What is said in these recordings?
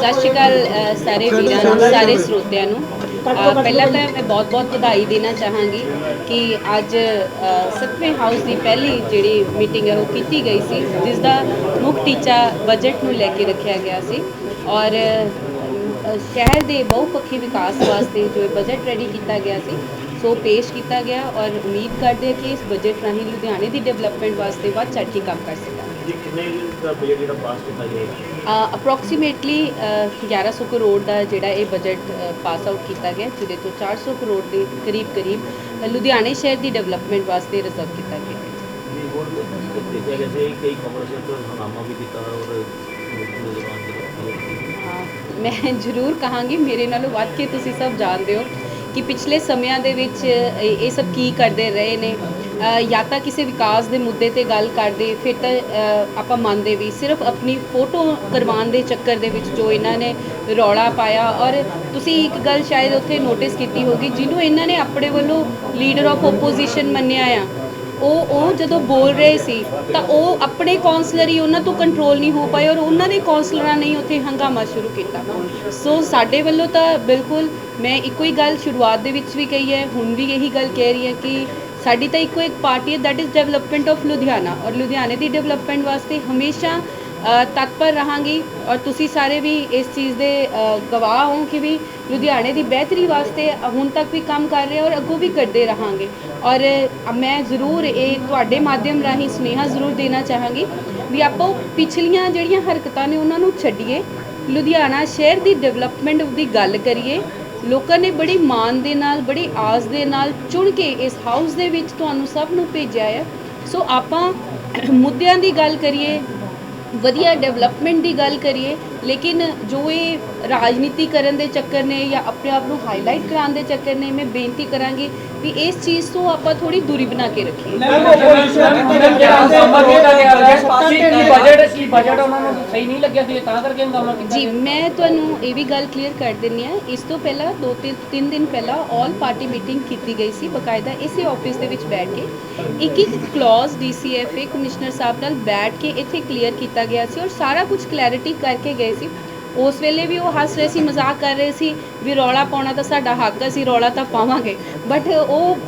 ਸਤਿ ਸ਼੍ਰੀ ਅਕਾਲ ਅ, ਸਾਰੇ ਵੀਰਾਂ ਨੂੰ ਸਾਰੇ ਸਰੋਤਿਆਂ ਨੂੰ। ਅ, ਪਹਿਲਾਂ ਤਾਂ ਮੈਂ ਬਹੁਤ-ਬਹੁਤ ਵਧਾਈ ਦੇਣਾ ਚਾਹਾਂਗੀ ਕਿ ਅੱਜ ਅ, ਸੱਤਵੇਂ ਹਾਊਸ ਦੀ ਪਹਿਲੀ ਜਿਹੜੀ ਮੀਟਿੰਗ ਹੈ ਉਹ ਕੀਤੀ ਗਈ ਸੀ ਜਿਸ ਦਾ ਮੁੱਖ ਟੀਚਾ ਬਜਟ ਨੂੰ ਲੈ ਕੇ ਰੱਖਿਆ ਗਿਆ ਸੀ। ਔਰ ਅ, ਸ਼ਹਿਰ ਦੇ ਬਹੁਪੱਖੀ ਵਿਕਾਸ ਵਾਸਤੇ ਜੋ ਇਹ ਬਜਟ ਰੈਡੀ ਕੀਤਾ ਗਿਆ ਸੀ ਸੋ ਪੇਸ਼ ਕੀਤਾ ਗਿਆ ਔਰ ਉਮੀਦ ਕਰਦੇ ਹਾਂ ਕਿ ਇਸ ਬਜਟ ਰਾਹੀਂ ਲੁਧਿਆਣੇ ਦੀ ਡਿਵੈਲਪਮੈਂਟ ਵਾਸਤੇ ਵੱਧ ਚੜ੍ਹ ਕੇ ਕੰਮ ਕਰ ਸਕਾਂਗੇ ਜੀ ਕਿੰਨੇ ਦਾ ਬਜਟ ਜਿਹੜਾ ਪਾਸ ਕੀਤਾ ਜਾਏਗਾ ਅਪਰੋਕਸੀਮੇਟਲੀ 1100 ਕਰੋੜ ਦਾ ਜਿਹੜਾ ਇਹ ਬਜਟ ਪਾਸ ਆਊਟ ਕੀਤਾ ਗਿਆ ਜਿਹਦੇ ਤੋਂ 400 ਕਰੋੜ ਦੇ ਕਰੀਬ ਕਰੀਬ ਲੁਧਿਆਣੇ ਸ਼ਹਿਰ ਦੀ ਡਿਵੈਲਪਮੈਂਟ ਵਾਸਤੇ ਰਿਜ਼ਰਵ ਕੀਤਾ ਗਿਆ ਹੈ ਜੀ। ਹੋਰ ਦੇਖਿਆ ਗਿਆ ਸੀ? ਕਈ ਖਬਰਾਂ ਸੇ ਤੋਂ ਹਨਾਮਾ ਵੀ ਕੀਤਾ ਔਰ ਨੌਜਵਾਨ ਜਿਹੜੇ ਅ, ਮੈਂ ਜ਼ਰੂਰ ਕਹਾਂਗੀ ਮੇਰੇ ਨਾਲੋਂ ਵੱਧ ਕੇ ਤੁਸੀਂ ਸਭ ਜਾਣਦੇ ਹੋ ਕਿ ਪਿਛਲੇ ਸਮਿਆਂ ਦੇ ਵਿੱਚ ਇਹ ਸਭ ਕੀ ਕਰਦੇ ਰਹੇ ਨੇ? ਜਾਂ ਤਾਂ ਕਿਸੇ ਵਿਕਾਸ ਦੇ ਮੁੱਦੇ ਤੇ ਗੱਲ ਕਰਦੇ, ਫਿਰ ਤਾਂ ਆਪਾਂ ਮੰਨਦੇ ਵੀ, ਸਿਰਫ ਆਪਣੀ ਫੋਟੋ ਕਰਵਾਉਣ ਦੇ ਚੱਕਰ ਦੇ ਵਿੱਚ ਜੋ ਇਹਨਾਂ ਨੇ ਰੌਲਾ ਪਾਇਆ। ਔਰ ਤੁਸੀਂ ਇੱਕ ਗੱਲ ਸ਼ਾਇਦ ਉੱਥੇ ਨੋਟਿਸ ਕੀਤੀ ਹੋਗੀ ਜਿਹਨੂੰ ਇਹਨਾਂ ਨੇ ਆਪਣੇ ਵੱਲੋਂ ਲੀਡਰ ਆਫ ਓਪੋਜੀਸ਼ਨ ਮੰਨਿਆ ਆ। ਉਹ ਉਹ ਜਦੋਂ ਬੋਲ ਰਹੇ ਸੀ, ਤਾਂ ਉਹ ਆਪਣੇ ਕਾਉਂਸਲਰ ਹੀ ਉਹਨਾਂ ਤੋਂ ਕੰਟਰੋਲ ਨਹੀਂ ਹੋ ਪਾਏ ਔਰ ਉਹਨਾਂ ਦੇ ਕਾਉਂਸਲਰਾਂ ਨੇ ਹੀ ਉੱਥੇ ਹੰਗਾਮਾ ਸ਼ੁਰੂ ਕੀਤਾ। ਸੋ ਸਾਡੇ ਵੱਲੋਂ ਤਾਂ ਬਿਲਕੁਲ ਮੈਂ ਇੱਕੋ ਹੀ ਗੱਲ ਸ਼ੁਰੂਆਤ ਦੇ ਵਿੱਚ ਵੀ ਕਹੀ ਹੈ, ਹੁਣ ਵੀ ਇਹੀ ਗੱਲ ਕਹਿ ਰਹੀ ਹੈ ਕਿ ਸਾਡੀ ਤਾਂ ਇੱਕੋ ਇੱਕ ਪਾਰਟੀ ਹੈ that is development of Ludhiana ਔਰ ਲੁਧਿਆਣੇ ਦੀ ਡਿਵੈਲਪਮੈਂਟ ਵਾਸਤੇ ਹਮੇਸ਼ਾ ਤਤਪਰ ਰਹਾਂਗੀ ਔਰ ਤੁਸੀਂ ਸਾਰੇ ਵੀ ਇਸ ਚੀਜ਼ ਦੇ ਗਵਾਹ ਹੋ ਕਿ ਵੀ ਲੁਧਿਆਣੇ ਦੀ ਬਿਹਤਰੀ ਵਾਸਤੇ ਹੁਣ ਤੱਕ ਵੀ ਕੰਮ ਕਰ ਰਹੇ ਔਰ ਅੱਗੋਂ ਵੀ ਕਰਦੇ ਰਹਾਂਗੇ। ਔਰ ਮੈਂ ਜ਼ਰੂਰ ਇਹ ਤੁਹਾਡੇ ਮਾਧਿਅਮ ਰਾਹੀਂ ਸੁਨੇਹਾ ਜ਼ਰੂਰ ਦੇਣਾ ਚਾਹਾਂਗੀ ਵੀ ਆਪਾਂ ਪਿਛਲੀਆਂ ਜਿਹੜੀਆਂ ਹਰਕਤਾਂ ਨੇ ਉਹਨਾਂ ਨੂੰ ਛੱਡੀਏ। ਲੁਧਿਆਣਾ ਸ਼ਹਿਰ ਦੀ ਡਿਵੈਲਪਮੈਂਟ ਦੀ ਗੱਲ ਕਰੀਏ ਲੋਕਾਂ ਨੇ ਬੜੀ ਮਾਣ ਦੇ ਨਾਲ, ਬੜੀ ਆਸ ਦੇ ਨਾਲ ਚੁਣ ਕੇ ਇਸ ਹਾਊਸ ਦੇ ਵਿੱਚ ਤੁਹਾਨੂੰ ਸਭ ਨੂੰ ਭੇਜਿਆ ਹੈ। ਸੋ ਆਪਾਂ ਮੁੱਦਿਆਂ ਦੀ ਗੱਲ ਕਰੀਏ, ਵਧੀਆ ਡਿਵੈਲਪਮੈਂਟ ਦੀ ਗੱਲ ਕਰੀਏ, ਲੇਕਿਨ ਜੋ ਇਹ ਰਾਜਨੀਤੀ ਕਰਨ ਦੇ ਚੱਕਰ ਨੇ ਜਾਂ ਆਪਣੇ ਆਪ ਨੂੰ ਹਾਈਲਾਈਟ ਕਰਾਉਣ ਦੇ ਚੱਕਰ ਨੇ ਮੈਂ ਬੇਨਤੀ ਕਰਾਂਗੀ ਵੀ ਇਸ ਚੀਜ਼ ਤੋਂ ਆਪਾਂ ਥੋੜੀ ਦੂਰੀ ਬਣਾ ਕੇ ਰੱਖੀਏ। ਬਜਟ ਕੀ ਬਜਟ ਉਹਨਾਂ ਨੂੰ ਸਹੀ ਨਹੀਂ ਲੱਗਿਆ ਸੀ ਤਾਂ ਕਰਕੇ ਹੰਗਾਮਾ ਕੀਤਾ ਜੀ ਮੈਂ ਤੁਹਾਨੂੰ ਇਹ ਵੀ ਗੱਲ ਕਲੀਅਰ ਕਰ ਦਿੰਨੀ ਆ ਇਸ ਤੋਂ ਪਹਿਲਾਂ ਦੋ ਤਿੰਨ ਤਿੰਨ ਦਿਨ ਪਹਿਲਾਂ ਆਲ ਪਾਰਟੀ ਮੀਟਿੰਗ ਕੀਤੀ ਗਈ ਸੀ ਬਕਾਇਦਾ ਇਸੇ ਆਫਿਸ ਦੇ ਵਿੱਚ ਬੈਠ ਕੇ। ਇੱਕ ਇੱਕ ਕਲੌਜ਼ ਡੀਸੀਐਫਏ ਕਮਿਸ਼ਨਰ ਸਾਹਿਬ ਨਾਲ ਬੈਠ ਕੇ ਇੱਥੇ ਕਲੀਅਰ ਕੀਤਾ ਗਿਆ ਸੀ ਔਰ ਸਾਰਾ ਕੁਝ ਕਲੈਰਿਟੀ ਕਰਕੇ ਗਏ ਸੀ। ਉਸ ਵੇਲੇ ਵੀ ਉਹ ਹੱਸ ਰਹੇ ਸੀ, ਮਜ਼ਾਕ ਕਰ ਰਹੇ ਸੀ ਵੀ ਰੌਲਾ ਪਾਉਣਾ ਤਾਂ ਸਾਡਾ ਹੱਕ ਹੈ ਅਸੀਂ ਰੌਲਾ ਤਾਂ ਪਾਵਾਂਗੇ। ਬਟ ਉਹ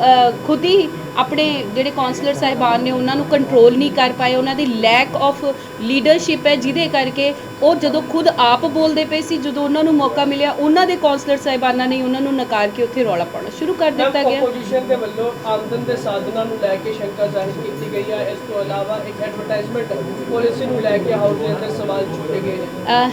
ਖੁਦ ਹੀ ਆਪਣੇ ਜਿਹੜੇ ਕਾਉਂਸਲਰ ਸਾਹਿਬਾਨ ਨੇ ਉਹਨਾਂ ਨੂੰ ਕੰਟਰੋਲ ਨਹੀਂ ਕਰ ਪਾਏ ਉਹਨਾਂ ਦੀ ਲੈਕ ਆਫ ਲੀਡਰਸ਼ਿਪ ਹੈ ਜਿਹਦੇ ਕਰਕੇ ਉਹ ਜਦੋਂ ਖੁਦ ਆਪ ਬੋਲਦੇ ਪਏ ਸੀ ਜਦੋਂ ਉਹਨਾਂ ਨੂੰ ਮੌਕਾ ਮਿਲਿਆ ਉਹਨਾਂ ਦੇ ਕਾਉਂਸਲਰ ਸਾਹਿਬਾਨਾਂ ਨੇ ਉਹਨਾਂ ਨੂੰ ਨਕਾਰ ਕੇ ਉੱਥੇ ਰੌਲਾ ਪਾਉਣਾ ਸ਼ੁਰੂ ਕਰ ਦਿੱਤਾ ਗਿਆ। ਆਪੋਜੀਸ਼ਨ ਦੇ ਵੱਲੋਂ ਆਮਦਨ ਦੇ ਸਾਧਨਾਂ ਨੂੰ ਲੈ ਕੇ ਸ਼ੰਕਾ ਜ਼ਾਹਿਰ ਕੀਤੀ ਗਈ ਹੈ ਇਸ ਤੋਂ ਇਲਾਵਾ ਇੱਕ ਐਡਵਰਟਾਈਜ਼ਮੈਂਟ ਪਾਲਿਸੀ ਨੂੰ ਲੈ ਕੇ ਹਾਊਸ ਦੇ ਅੰਦਰ ਸਵਾਲ ਚੁੱਕੇ ਗਏ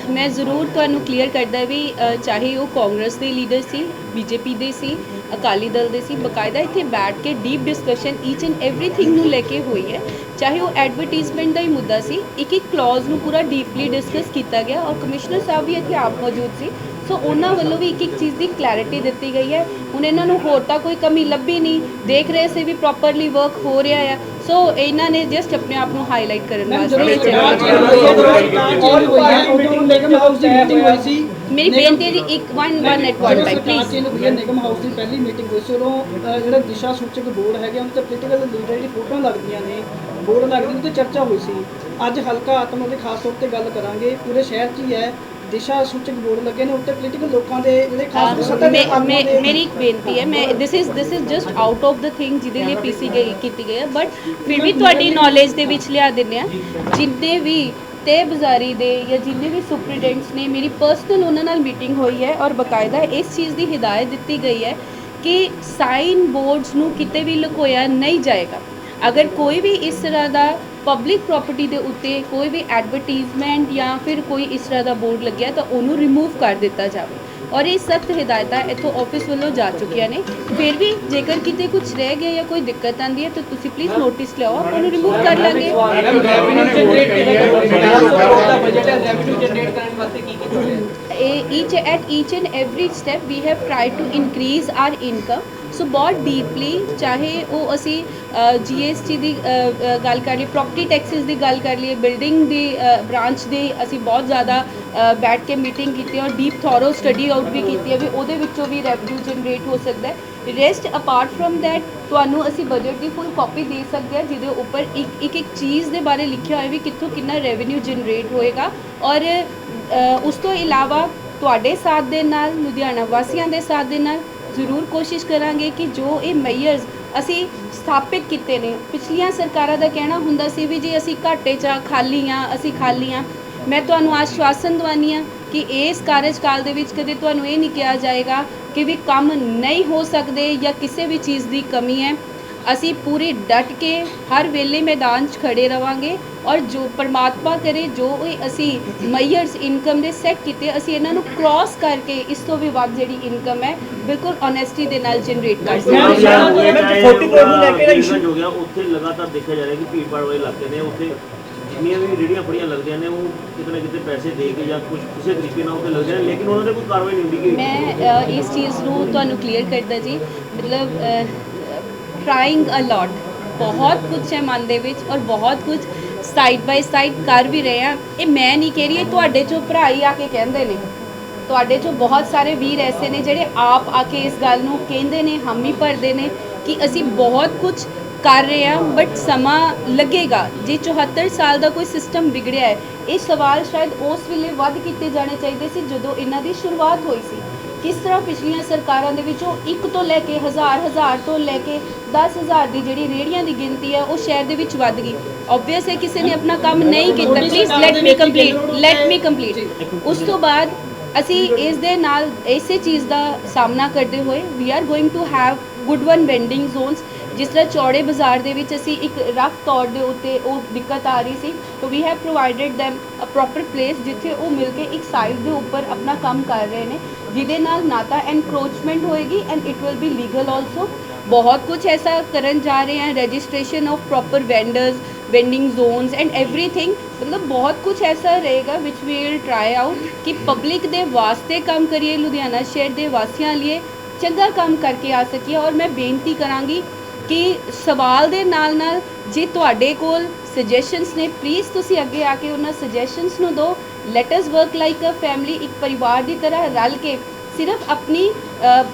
ਮੈਂ ਜ਼ਰੂਰ ਤੁਹਾਨੂੰ ਕਲੀਅਰ ਕਰਦਾ ਵੀ ਚਾਹੇ ਉਹ ਕਾਂਗਰਸ ਦੇ ਲੀਡਰ ਸੀ ਬੀਜੇਪੀ ਦੇ ਸੀ ਅਕਾਲੀ ਦਲ ਦੇ ਸੀ। ਬਕਾਇਦਾ ਇੱਥੇ ਬੈਠ ਕੇ deep discussion each and everything ਨੂੰ ਲੈ ਕੇ ਹੋਈ ਹੈ। ਚਾਹੇ ਉਹ ਐਡਵਰਟਾਈਜ਼ਮੈਂਟ ਦਾ ਹੀ ਮੁੱਦਾ ਸੀ, ਇੱਕ ਇੱਕ ਕਲੌਜ਼ ਨੂੰ ਪੂਰਾ ਡੀਪਲੀ ਡਿਸਕਸ ਕੀਤਾ ਗਿਆ ਔਰ ਕਮਿਸ਼ਨਰ ਸਾਹਿਬ ਵੀ ਇੱਥੇ ਆਪ ਮੌਜੂਦ ਸੀ। ਸੋ ਉਹਨਾਂ ਵੱਲੋਂ ਵੀ ਇੱਕ ਇੱਕ ਚੀਜ਼ ਦੀ ਕਲੈਰਿਟੀ ਦਿੱਤੀ ਗਈ ਹੈ। ਹੁਣ ਇਹਨਾਂ ਨੂੰ ਹੋਰ ਤਾਂ ਕੋਈ ਕਮੀ ਲੱਭੀ ਨਹੀਂ। ਦੇਖ ਰਹੇ ਸੀ ਵੀ ਪ੍ਰੋਪਰਲੀ ਵਰਕ ਹੋ ਰਿਹਾ ਆ। ਸੋ ਇਹਨਾਂ ਨੇ ਜਸਟ ਆਪਣੇ ਆਪ ਨੂੰ ਹਾਈਲਾਈਟ ਕਰਨ ਵਾਸਤੇ ਇਹ ਚੈਨਲ ਔਰ ਹੋਈ ਨਿਗਮ ਹਾਊਸ ਦੀ ਮੀਟਿੰਗ ਹੋਈ ਸੀ। ਮੇਰੀ ਬੇਨਤੀ ਹੈ ਜੀ ਇੱਕ one one at one time please change ਹੋਈ ਹੈ ਨਿਗਮ ਹਾਊਸ ਦੀ ਪਹਿਲੀ ਮੀਟਿੰਗ ਹੋਈ ਸੀ ਉਦੋਂ ਅਹ, ਜਿਹੜਾ ਦਿਸ਼ਾ ਸੂਚਕ ਬੋਰਡ ਹੈਗੇ ਉਹਨਾਂ ਤੇ ਪੋਲੀਟੀਕਲ ਲੀਡਰ ਦੀ ਫੋਟੋਆਂ ਲੱਗਦੀਆਂ ਨੇ ਬੋਰਡ ਲੱਗਦੀ ਉਹਤੇ ਚਰਚਾ ਹੋਈ ਸੀ। ਅੱਜ ਹਲਕਾ ਆਤਮਾ ਦੇ ਖਾਸ ਤੌਰ ਤੇ ਗੱਲ ਕਰਾਂਗੇ ਪੂਰੇ ਸ਼ਹਿਰ 'ਚ ਹੀ ਹੈ ਦਿਸ਼ਾ ਸੂਚਕ ਬੋਰਡ ਲੱਗੇ ਨੇ ਉੱਤੇ ਪੋਲੀਟੀਕਲ ਲੋਕਾਂ ਦੇ ਜਿਹੜੇ ਖਾਸ ਕਰਕੇ ਸੱਤਾ ਦੇ ਮੇ- ਆਗੂਆਂ ਮੇ- ਦੇ ਮੇਰੀ ਇੱਕ ਬੇਨਤੀ ਹੈ ਮੈਂ this is this is just out of the thing ਜਿਹਦੇ ਲਈ ਪੀਸੀ ਗਈ ਕੀਤੀ ਗਈ ਹੈ ਬਟ ਫਿਰ ਵੀ ਤੁਹਾਡੀ ਨੌਲੇਜ ਦੇ ਵਿੱਚ ਲਿਆ ਦਿੰਦੇ ਆ ਜਿੰਨੇ ਵੀ ਤੇ ਬਜ਼ਾਰੀ ਦੇ ਜਾਂ ਜਿੰਨੇ ਵੀ ਸੁਪਰੀਡੈਂਟਸ ਨੇ ਮੇਰੀ ਪਰਸਨਲ ਉਹਨਾਂ ਨਾਲ ਮੀਟਿੰਗ ਹੋਈ ਹੈ ਔਰ ਬਕਾਇਦਾ ਇਸ ਚੀਜ਼ ਦੀ ਹਦਾਇਤ ਦਿੱਤੀ ਗਈ ਹੈ ਕਿ ਸਾਈਨ ਬੋਰਡਸ ਨੂੰ ਕਿਤੇ ਵੀ ਲੁਕੋਇਆ ਨਹੀਂ ਜਾਏਗਾ। ਅਗਰ ਕੋਈ ਵੀ ਇਸ ਤਰ੍ਹਾਂ ਦਾ ਪਬਲਿਕ ਪ੍ਰਾਪਰਟੀ ਦੇ ਉੱਤੇ ਕੋਈ ਵੀ ਐਡਵਰਟਾਈਜ਼ਮੈਂਟ ਜਾਂ ਫਿਰ ਕੋਈ ਇਸ ਤਰ੍ਹਾਂ ਦਾ ਬੋਰਡ ਲੱਗਿਆ ਤਾਂ ਉਹਨੂੰ ਰਿਮੂਵ ਕਰ ਦਿੱਤਾ ਜਾਵੇ। ਔਰ ਇਹ ਸਖਤ ਹਦਾਇਤਾਂ ਇੱਥੋਂ ਆਫਿਸ ਵੱਲੋਂ ਜਾ ਚੁੱਕੀਆਂ ਨੇ। ਫਿਰ ਵੀ ਜੇਕਰ ਕਿਤੇ ਕੁਝ ਰਹਿ ਗਿਆ ਜਾਂ ਕੋਈ ਦਿੱਕਤ ਆਂਦੀ ਹੈ ਤਾਂ ਤੁਸੀਂ ਪਲੀਜ਼ ਨੋਟਿਸ ਲਿਆਓ ਆਪਾਂ ਉਹਨੂੰ ਰਿਮੂਵ ਕਰ ਲਾਂਗੇ। ਬਜਟ ਹੈ। ਰੈਵਨਿਊ ਜਨਰੇਟ ਕਰਨ ਵਾਸਤੇ ਕੀ ਕੀਤਾ ਗਿਆ each at each and every step we have tried to increase our income. ਸੋ ਬਹੁਤ ਡੀਪਲੀ ਚਾਹੇ ਉਹ ਅਸੀਂ ਜੀਐਸਟੀ ਦੀ ਅ, ਅ, ਗੱਲ ਕਰ ਲਈਏ ਪ੍ਰੋਪਰਟੀ ਟੈਕਸਸ ਦੀ ਗੱਲ ਕਰ ਲਈਏ ਬਿਲਡਿੰਗ ਦੀ ਬ੍ਰਾਂਚ ਦੀ ਅਸੀਂ ਬਹੁਤ ਜ਼ਿਆਦਾ ਬੈਠ ਕੇ ਮੀਟਿੰਗ ਕੀਤੀ ਔਰ ਡੀਪ ਥੋਰੋ ਸਟੱਡੀ ਆਊਟ ਵੀ ਕੀਤੀ ਹੈ ਵੀ ਉਹਦੇ ਵਿੱਚੋਂ ਵੀ ਰੈਵਨਿਊ ਜਨਰੇਟ ਹੋ ਸਕਦਾ ਹੈ ਰੈਸਟ ਅਪਾਰਟ ਫਰਮ ਦੈਟ ਤੁਹਾਨੂੰ ਅਸੀਂ ਬਜਟ ਦੀ ਫੁੱਲ ਕਾਪੀ ਦੇ ਸਕਦੇ ਹਾਂ ਜਿਹਦੇ ਉੱਪਰ ਇੱਕ ਇੱਕ ਇੱਕ ਚੀਜ਼ ਦੇ ਬਾਰੇ ਲਿਖਿਆ ਹੋਇਆ ਵੀ ਕਿੱਥੋਂ ਕਿੰਨਾ ਰੈਵਨਿਊ ਜਨਰੇਟ ਹੋਏਗਾ ਔਰ ਉਸ ਤੋਂ ਇਲਾਵਾ ਤੁਹਾਡੇ ਸਾਥ ਦੇ ਨਾਲ ਲੁਧਿਆਣਾ ਵਾਸੀਆਂ ਦੇ ਸਾਥ ਦੇ ਨਾਲ ਜ਼ਰੂਰ ਕੋਸ਼ਿਸ਼ ਕਰਾਂਗੇ ਕਿ ਜੋ ਇਹ ਮੇਅਰਸ ਅਸੀਂ ਸਥਾਪਿਤ ਕੀਤੇ ਨੇ ਪਿਛਲੀਆਂ ਸਰਕਾਰਾਂ ਦਾ ਕਹਿਣਾ ਹੁੰਦਾ ਸੀ ਵੀ ਜੀ ਅਸੀਂ ਘਾਟੇ 'ਚ ਆ, ਖਾਲੀ ਆ ਅਸੀਂ ਖਾਲੀ ਆ ਮੈਂ ਤੁਹਾਨੂੰ ਆਸ਼ਵਾਸਨ ਦਵਾਨੀ ਆ ਕਿ ਇਸ ਕਾਰਜਕਾਲ ਦੇ ਵਿੱਚ ਕਦੇ ਤੁਹਾਨੂੰ ਇਹ ਨਹੀਂ ਕਿਹਾ ਜਾਏਗਾ ਕਿ ਵੀ ਕੰਮ ਨਹੀਂ ਹੋ ਸਕਦੇ ਜਾਂ ਕਿਸੇ ਵੀ ਚੀਜ਼ ਦੀ ਕਮੀ ਹੈ। ਅਸੀਂ ਪੂਰੀ ਡਟ ਕੇ ਹਰ ਵੇਲੇ ਮੈਦਾਨ 'ਚ ਖੜੇ ਰਵਾਂਗੇ ਔਰ ਜੋ ਪਰਮਾਤਮਾ ਕਰੇ ਜੋ ਇਹ ਅਸੀਂ ਮਈਅਰਸ ਇਨਕਮ ਦੇ ਸੈੱਟ ਕੀਤੇ ਅਸੀਂ ਇਹਨਾਂ ਨੂੰ ਕ੍ਰਾਸ ਕਰਕੇ ਇਸ ਤੋਂ ਵੀ ਵੱਧ ਜਿਹੜੀ ਇਨਕਮ ਹੈ ਬਿਲਕੁਲ ਓਨੈਸਟੀ ਦੇ ਨਾਲ ਜਨਰੇਟ ਕਰ ਮੈਂ ਸਕਦੇ ਹਾਂ। ਨੂੰ ਹੋਇਆ ਮੈਂ ਚਾਹੇ forty crore ਨੂੰ ਲੈ ਕੇ issue- ਹੋ ਗਿਆ ਉੱਥੇ ਲਗਾਤਾਰ ਦੇਖਿਆ ਜਾ ਰਿਹਾ ਕਿ ਭੀੜ ਭਾੜ ਵਾਲੇ ਇਲਾਕੇ ਨੇ ਉੱਥੇ ਜਿੰਨੀਆਂ ਵੀ ਰੇੜੀਆਂ ਫੜੀਆਂ ਲੱਗਦੀਆਂ ਨੇ ਉਹ ਕਿਤੇ ਨਾ ਕਿਤੇ ਪੈਸੇ ਦੇ ਕੇ ਜਾਂ ਕੁਝ ਕਿਸੇ ਤਰੀਕੇ ਨਾਲ ਉੱਥੇ ਲੱਗਦੇ ਨੇ ਲੇਕਿਨ ਉਹਨਾਂ ਦੇ ਕੋਈ ਕਾਰਵਾਈ ਨਹੀਂ ਹੁੰਦੀ ਕਿ ਮੈਂ ਇਸ ਚੀਜ਼ ਨੂੰ ਤੁਹਾਨੂੰ ਕਲੀਅਰ ਕਰਦਾ ਜੀ। ਮਤਲਬ ਟਰਾਈਂਗ ਅ ਲੋਟ ਬਹੁਤ ਕੁਝ ਹੈ ਮਨ ਦੇ ਵਿੱਚ ਔਰ ਬਹੁਤ ਕੁਝ ਸਾਈਡ ਬਾਈ ਸਾਈਡ ਕਰ ਵੀ ਰਹੇ ਆ ਇਹ ਮੈਂ ਨਹੀਂ ਕਹਿ ਰਹੀ, ਇਹ ਤੁਹਾਡੇ ਚੋਂ ਭਰਾ ਹੀ ਆ ਕੇ ਕਹਿੰਦੇ ਨੇ। ਤੁਹਾਡੇ ਚੋਂ ਬਹੁਤ ਸਾਰੇ ਵੀਰ ਐਸੇ ਨੇ ਜਿਹੜੇ ਆਪ ਆ ਕੇ ਇਸ ਗੱਲ ਨੂੰ ਕਹਿੰਦੇ ਨੇ, ਹਾਮੀ ਭਰਦੇ ਨੇ ਕਿ ਅਸੀਂ ਬਹੁਤ ਕੁਝ ਕਰ ਰਹੇ ਹਾਂ ਬਟ ਸਮਾਂ ਲੱਗੇਗਾ। ਜੇ 74 ਸਾਲ ਦਾ ਕੋਈ ਸਿਸਟਮ ਵਿਗੜਿਆ ਹੈ, ਇਹ ਸਵਾਲ ਸ਼ਾਇਦ ਉਸ ਵੇਲੇ ਵੱਧ ਕੀਤੇ ਜਾਣੇ ਚਾਹੀਦੇ ਸੀ ਜਦੋਂ ਇਹਨਾਂ ਦੀ ਸ਼ੁਰੂਆਤ ਹੋਈ ਸੀ। ਕਿਸ ਤਰ੍ਹਾਂ ਪਿਛਲੀਆਂ ਸਰਕਾਰਾਂ ਦੇ ਵਿੱਚੋਂ ਇੱਕ ਤੋਂ ਲੈ ਕੇ ਹਜ਼ਾਰ ਹਜ਼ਾਰ ਤੋਂ ਲੈ ਕੇ 10000 ਦੀ ਜਿਹੜੀ ਰੇੜੀਆਂ ਦੀ ਗਿਣਤੀ ਹੈ ਉਹ ਸ਼ਹਿਰ ਦੇ ਵਿੱਚ ਵੱਧ ਗਈ। ਆਬਵੀਅਸ ਹੈ ਕਿਸੇ ਨੇ ਆਪਣਾ ਕੰਮ ਨਹੀਂ ਕੀਤਾ। Please let me complete let me complete ਉਸ ਤੋਂ ਬਾਅਦ ਅਸੀਂ ਇਸ ਦੇ ਨਾਲ ਇਸੇ ਚੀਜ਼ ਦਾ ਸਾਹਮਣਾ ਕਰਦੇ ਹੋਏ we are going to have good one vending zones ਜਿਸ ਤਰ੍ਹਾਂ ਚੌੜੇ ਬਾਜ਼ਾਰ ਦੇ ਵਿੱਚ ਅਸੀਂ ਇੱਕ ਰਫ ਤੌਰ ਦੇ ਉੱਤੇ ਉਹ ਦਿੱਕਤ ਆ ਰਹੀ ਸੀ ਤਾਂ we have provided them a proper place ਜਿੱਥੇ ਉਹ ਮਿਲ ਕੇ ਇੱਕ ਸਾਈਡ ਦੇ ਉੱਪਰ ਆਪਣਾ ਕੰਮ ਕਰ ਰਹੇ ਨੇ ਜਿਹਦੇ ਨਾਲ ਨਾ ਤਾਂ ਐਨਕਰੋਚਮੈਂਟ ਹੋਏਗੀ and it will be legal also ਬਹੁਤ ਕੁਝ ਐਸਾ ਕਰਨ ਜਾ ਰਹੇ ਹਾਂ registration of proper vendors vending zones and everything ਮਤਲਬ ਬਹੁਤ ਕੁਝ ਐਸਾ ਰਹੇਗਾ ਵਿਚ ਵੀ ਵਿਲ ਟਰਾਈ ਆਊਟ ਕਿ ਪਬਲਿਕ ਦੇ ਵਾਸਤੇ ਕੰਮ ਕਰੀਏ ਲੁਧਿਆਣਾ ਸ਼ਹਿਰ ਦੇ ਵਾਸੀਆਂ ਲਈ ਚੰਗਾ ਕੰਮ ਕਰਕੇ ਆ ਸਕੀਏ ਔਰ ਮੈਂ ਬੇਨਤੀ ਕਰਾਂਗੀ ਕਿ ਸਵਾਲ ਦੇ ਨਾਲ ਨਾਲ ਜੇ ਤੁਹਾਡੇ ਕੋਲ ਸੁਜੈਸ਼ਨਸ ਨੇ ਪਲੀਜ਼ ਤੁਸੀਂ ਅੱਗੇ ਆ ਕੇ ਉਹਨਾਂ ਸੁਜੈਸ਼ਨਸ ਨੂੰ ਦਿਓ let us work like a family ਇੱਕ ਪਰਿਵਾਰ ਦੀ ਤਰ੍ਹਾਂ ਰਲ ਕੇ ਸਿਰਫ ਆਪਣੀ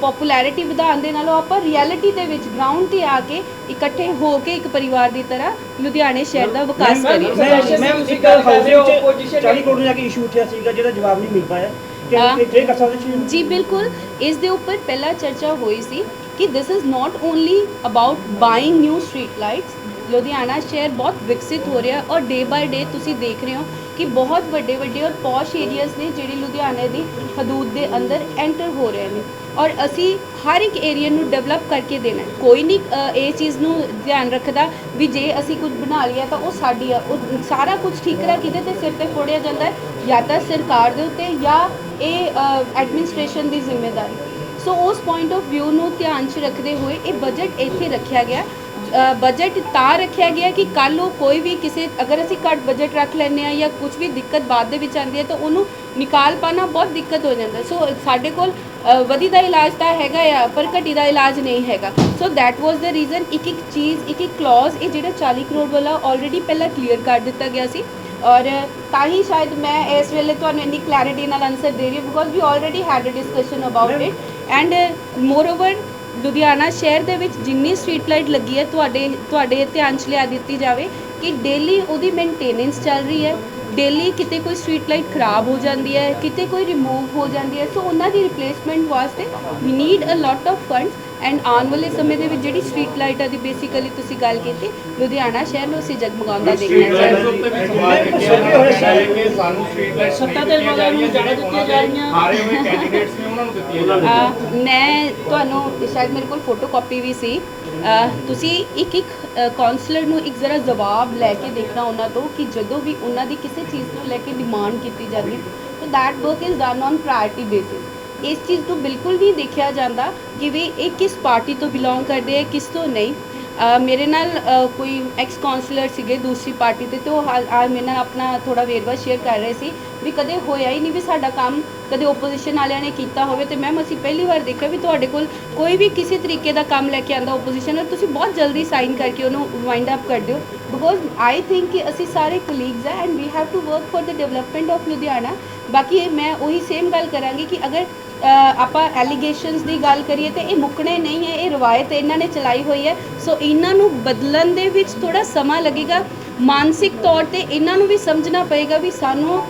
ਪਪੂਲੈਰਿਟੀ ਵਧਾਉਣ ਦੇ ਨਾਲੋਂ ਆਪਾਂ ਰਿਐਲਿਟੀ ਦੇ ਵਿੱਚ ਗਰਾਊਂਡ ਤੇ ਆ ਕੇ ਇਕੱਠੇ ਹੋ ਕੇ ਇੱਕ ਪਰਿਵਾਰ ਦੀ ਤਰ੍ਹਾਂ ਲੁਧਿਆਣੇ ਸ਼ਹਿਰ ਦਾ ਵਿਕਾਸ ਕਰੀਏ। ਮੈਂ ਮੈਂ ਇੱਕ ਹਾਊਸ ਵਿੱਚ 40 ਕਰੋੜ ਦਾ ਕਿ ਇਸ਼ੂ ਉੱਠਿਆ ਸੀਗਾ ਜਿਹਦਾ ਜਵਾਬ ਨਹੀਂ ਮਿਲ ਪਾਇਆ। ਹਾਂ। ਕਿ ਇਹ ਕਰ ਸਕਦੇ ਸੀ ਜੀ ਬਿਲਕੁਲ। ਇਸ ਦੇ ਉੱਪਰ ਪਹਿਲਾਂ ਚਰਚਾ ਹੋਈ ਸੀ ਕਿ this is not only about buying new street lights Ludhiana ਸ਼ਹਿਰ ਬਹੁਤ ਵਿਕਸਿਤ ਹੋ ਰਿਹਾ ਔਰ ਡੇ ਬਾਏ ਡੇ ਤੁਸੀਂ ਦੇਖ ਰਹੇ ਹੋ ਕਿ ਬਹੁਤ ਵੱਡੇ ਵੱਡੇ ਔਰ ਪੌਸ਼ ਏਰੀਆਜ਼ ਨੇ ਜਿਹੜੇ ਲੁਧਿਆਣੇ ਦੀ ਹਦੂਦ ਦੇ ਅੰਦਰ ਐਂਟਰ ਹੋ ਰਹੇ ਨੇ ਔਰ ਅਸੀਂ ਹਰ ਇੱਕ ਏਰੀਆ ਨੂੰ ਡਿਵੈਲਪ ਕਰਕੇ ਦੇਣਾ ਕੋਈ ਨਹੀਂ ਇਹ ਚੀਜ਼ ਨੂੰ ਧਿਆਨ ਰੱਖਦਾ ਵੀ ਜੇ ਅਸੀਂ ਕੁਝ ਬਣਾ ਲਿਆ ਤਾਂ ਉਹ ਸਾਡੀ ਆ ਉਹ ਸਾਰਾ ਕੁਝ ਠੀਕਰਾ ਕਿਹਦੇ ਤੇ ਸਿਰ ਤੇ ਫੋੜਿਆ ਜਾਂਦਾ ਹੈ ਜਾਂ ਤਾਂ ਸਰਕਾਰ ਦੇ ਉੱਤੇ ਜਾਂ ਇਹ ਐਡਮਿਨਿਸਟ੍ਰੇਸ਼ਨ ਦੀ ਜ਼ਿੰਮੇਵਾਰੀ ਸੋ ਉਸ ਪੁਆਇੰਟ ਆਫ ਵਿਊ ਨੂੰ ਧਿਆਨ 'ਚ ਰੱਖਦੇ ਹੋਏ ਇਹ ਬਜਟ ਇੱਥੇ ਰੱਖਿਆ ਗਿਆ। ਬਜਟ ਤਾਂ ਰੱਖਿਆ ਗਿਆ ਕਿ ਕੱਲ ਉਹ ਕੋਈ ਵੀ ਕਿਸੇ, ਅਗਰ ਅਸੀਂ ਘੱਟ ਬਜਟ ਰੱਖ ਲੈਂਦੇ ਆ ਜਾਂ ਕੁਝ ਵੀ ਦਿੱਕਤ ਬਾਅਦ ਦੇ ਵਿੱਚ ਆਉਂਦੀ ਹੈ ਤਾਂ ਉਹਨੂੰ ਨਿਕਾਲ ਪਾਣਾ ਬਹੁਤ ਦਿੱਕਤ ਹੋ ਜਾਂਦਾ। ਸੋ ਸਾਡੇ ਕੋਲ ਵਧੀ ਦਾ ਇਲਾਜ ਤਾਂ ਹੈਗਾ ਆ, ਪਰ ਘਟੀ ਦਾ ਇਲਾਜ ਨਹੀਂ ਹੈਗਾ। So that was the reason ਇੱਕ ਇੱਕ ਚੀਜ਼, ਇੱਕ ਇੱਕ ਕਲੌਜ਼ ਇਹ ਜਿਹੜਾ 40 ਕਰੋੜ ਵਾਲਾ ਆਲਰੇਡੀ ਪਹਿਲਾਂ ਕਲੀਅਰ ਕਰ ਦਿੱਤਾ ਗਿਆ ਸੀ। ਔਰ ਤਾਂ ਹੀ ਸ਼ਾਇਦ ਮੈਂ ਇਸ ਵੇਲੇ ਤੁਹਾਨੂੰ ਇੰਨੀ ਕਲੈਰਿਟੀ ਨਾਲ ਆਨਸਰ ਦੇ ਰਹੀ ਹਾਂ because we already had a discussion about it and moreover Ludhiana ਸ਼ਹਿਰ ਦੇ ਵਿੱਚ ਜਿੰਨੀ ਸਟਰੀਟ ਲਾਈਟ ਲੱਗੀ ਹੈ ਤੁਹਾਡੇ ਤੁਹਾਡੇ ਧਿਆਨ 'ਚ ਲਿਆ ਦਿੱਤੀ ਜਾਵੇ ਕਿ ਡੇਲੀ ਉਹਦੀ ਮੇਨਟੇਨੈਂਸ ਚੱਲ ਰਹੀ ਹੈ। ਡੇਲੀ ਕਿਤੇ ਕੋਈ ਸਟਰੀਟ ਲਾਈਟ ਖਰਾਬ ਹੋ ਜਾਂਦੀ ਹੈ ਕਿਤੇ ਕੋਈ ਰਿਮੂਵ ਹੋ ਜਾਂਦੀ ਹੈ। ਸੋ ਉਹਨਾਂ ਦੀ ਰਿਪਲੇਸਮੈਂਟ ਵਾਸਤੇ ਵੀ need a lot of funds and ਆਉਣ ਵਾਲੇ ਸਮੇਂ ਦੇ ਵਿੱਚ ਜਿਹੜੀ ਸਟਰੀਟ ਲਾਈਟਾਂ ਦੀ ਬੇਸਿਕਲੀ ਤੁਸੀਂ ਗੱਲ ਕੀਤੀ ਲੁਧਿਆਣਾ ਸ਼ਹਿਰ ਨੂੰ ਅਸੀਂ ਜਗਮਗਾਉਂਦਾ ਦੇਖਣਾ ਚਾਹੁੰਦੇ ਸੱਤਾ ਦੇ ਵਾਲਿਆਂ ਨੂੰ ਜ਼ਿਆਦਾ ਦਿੱਤੀਆਂ ਜਾ ਰਹੀਆਂ ਹਾਰੇ ਹੋਏ ਕੈਂਡੀਡੇਟਸ ਨੇ ਉਹਨਾਂ ਨੂੰ ਦਿੱਤੀਆਂ ਜਾ ਰਹੀਆਂ ਅਹ ਮੈਂ ਤੁਹਾਨੂੰ ਸ਼ਾਇਦ ਮੇਰੇ ਕੋਲ ਫੋਟੋ ਕਾਪੀ ਵੀ ਸੀ। ਤੁਸੀਂ ਇੱਕ ਇੱਕ ਕਾਉਂਸਲਰ ਨੂੰ ਇੱਕ ਜ਼ਰਾ ਜਵਾਬ ਲੈ ਕੇ ਦੇਖਣਾ ਉਹਨਾਂ ਤੋਂ ਕਿ ਜਦੋਂ ਵੀ ਉਹਨਾਂ ਦੀ ਕਿਸੇ ਚੀਜ਼ ਨੂੰ ਲੈ ਕੇ ਡਿਮਾਂਡ ਕੀਤੀ ਜਾਂਦੀ ਹੈ ਤਾਂ that work is done on priority basis ਇਸ ਚੀਜ਼ ਤੋਂ ਬਿਲਕੁਲ ਨਹੀਂ ਦੇਖਿਆ ਜਾਂਦਾ ਕਿ ਵੀ ਇਹ ਕਿਸ ਪਾਰਟੀ ਤੋਂ ਬਿਲੋਂਗ ਕਰਦੇ ਹੈ ਕਿਸ ਤੋਂ ਨਹੀਂ। ਮੇਰੇ ਨਾਲ ਕੋਈ ਐਕਸ ਕਾਉਂਸਲਰ ਸੀਗੇ ਦੂਸਰੀ ਪਾਰਟੀ ਤੇ ਤੇ ਉਹ ਹਾਲ- ਆ ਮੇਰੇ ਨਾਲ ਆਪਣਾ ਥੋੜਾ ਵੇਰਵਾ ਸ਼ੇਅਰ ਕਰ ਰਹੇ ਸੀ ਵੀ ਕਦੇ ਹੋਇਆ ਹੀ ਨਹੀਂ ਵੀ ਸਾਡਾ ਕੰਮ ਕਦੇ ਓਪੋਜੀਸ਼ਨ ਵਾਲਿਆਂ ਨੇ ਕੀਤਾ ਹੋਵੇ। ਤੇ ਮੈਮ ਅਸੀਂ ਪਹਿਲੀ ਵਾਰ ਦੇਖਿਆ ਵੀ ਤੁਹਾਡੇ ਕੋਲ ਕੋਈ ਵੀ ਕਿਸੇ ਤਰੀਕੇ ਦਾ ਕੰਮ ਲੈ ਕੇ ਆਂਦਾ ਓਪੋਜੀਸ਼ਨ ਔਰ ਤੁਸੀਂ ਬਹੁਤ ਜਲਦੀ ਸਾਈਨ ਕਰਕੇ ਉਹਨੂੰ ਵਾਈਂਡ ਅਪ ਕਰ ਦਿਓ। ਬਿਕੋਜ਼ ਆਈ ਥਿੰਕ ਕਿ ਅਸੀਂ ਸਾਰੇ ਕਲੀਗਸ ਹੈ and we have to work for the development of Ludhiana ਬਾਕੀ ਮੈਂ ਉਹੀ ਸੇਮ ਗੱਲ ਕਰਾਂਗੀ ਕਿ ਅਗਰ ਆਪਾਂ ਐਲੀਗੇਸ਼ਨਸ ਦੀ ਗੱਲ ਕਰੀਏ ਤੇ ਇਹ ਮੁੱਕਣੇ ਨਹੀਂ ਹੈ, ਇਹ ਰਵਾਇਤ ਇਹਨਾਂ ਨੇ ਚਲਾਈ ਹੋਈ ਹੈ। ਸੋ ਇਹਨਾਂ ਨੂੰ ਬਦਲਣ ਦੇ ਵਿੱਚ ਥੋੜਾ ਸਮਾਂ ਲੱਗੇਗਾ। ਮਾਨਸਿਕ ਤੌਰ ਤੇ ਇਹਨਾਂ ਨੂੰ ਵੀ ਸਮਝਣਾ ਪਏਗਾ ਵੀ ਸਾਨੂੰ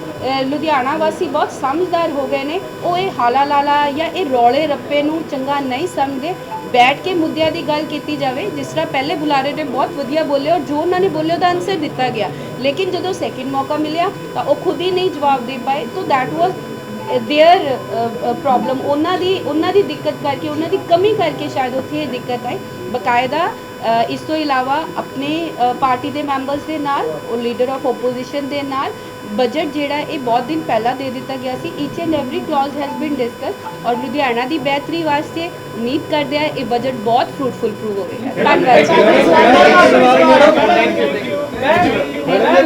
ਲੁਧਿਆਣਾ ਵਾਸੀ ਬਹੁਤ ਸਮਝਦਾਰ ਹੋ ਗਏ ਨੇ। ਉਹ ਇਹ ਹਾਲਾ ਲਾਲਾ ਜਾਂ ਇਹ ਰੌਲੇ ਰੱਪੇ ਨੂੰ ਚੰਗਾ ਨਹੀਂ ਸਮਝਦੇ। ਬੈਠ ਕੇ ਮੁੱਦਿਆਂ ਦੀ ਗੱਲ ਕੀਤੀ ਜਾਵੇ, ਜਿਸ ਤਰ੍ਹਾਂ ਪਹਿਲੇ ਬੁਲਾਰੇ ਨੇ ਬਹੁਤ ਵਧੀਆ ਬੋਲੇ ਔਰ ਜੋ ਉਹਨਾਂ ਨੇ ਬੋਲੇ ਉਹਦਾ ਆਨਸਰ ਦਿੱਤਾ ਗਿਆ। ਲੇਕਿਨ ਜਦੋਂ ਸੈਕਿੰਡ ਮੌਕਾ ਮਿਲਿਆ ਤਾਂ ਉਹ ਖੁਦ ਹੀ ਨਹੀਂ ਜਵਾਬ ਦੇ ਪਾਏ। ਤਾਂ ਦੈਟ ਵਾਸ देयर ਪ੍ਰੋਬਲਮ ਉਹਨਾਂ ਦੀ ਉਹਨਾਂ ਦੀ ਦਿੱਕਤ ਕਰਕੇ ਉਹਨਾਂ ਦੀ ਕਮੀ ਕਰਕੇ ਸ਼ਾਇਦ ਉੱਥੇ ਇਹ ਦਿੱਕਤ ਆਈ ਬਕਾਇਦਾ ਅ, ਇਸ ਤੋਂ ਇਲਾਵਾ ਆਪਣੇ ਅ, ਪਾਰਟੀ ਦੇ ਮੈਂਬਰਸ ਦੇ ਨਾਲ ਉਹ ਲੀਡਰ ਆਫ ਆਪੋਜੀਸ਼ਨ ਦੇ ਨਾਲ ਬਜਟ ਜਿਹੜਾ ਇਹ ਬਹੁਤ ਦਿਨ ਪਹਿਲਾਂ ਦੇ ਦਿੱਤਾ ਗਿਆ ਸੀ each and every clause has been discuss ਔਰ ਲੁਧਿਆਣਾ ਦੀ ਬਿਹਤਰੀ ਵਾਸਤੇ ਉਮੀਦ ਕਰਦੇ ਆ ਇਹ ਬਜਟ ਬਹੁਤ ਫਰੂਟਫੁਲ ਪ੍ਰੂਵ ਹੋਵੇਗਾ ਧੰਨਵਾਦ ਜੀ। ਮੈਂ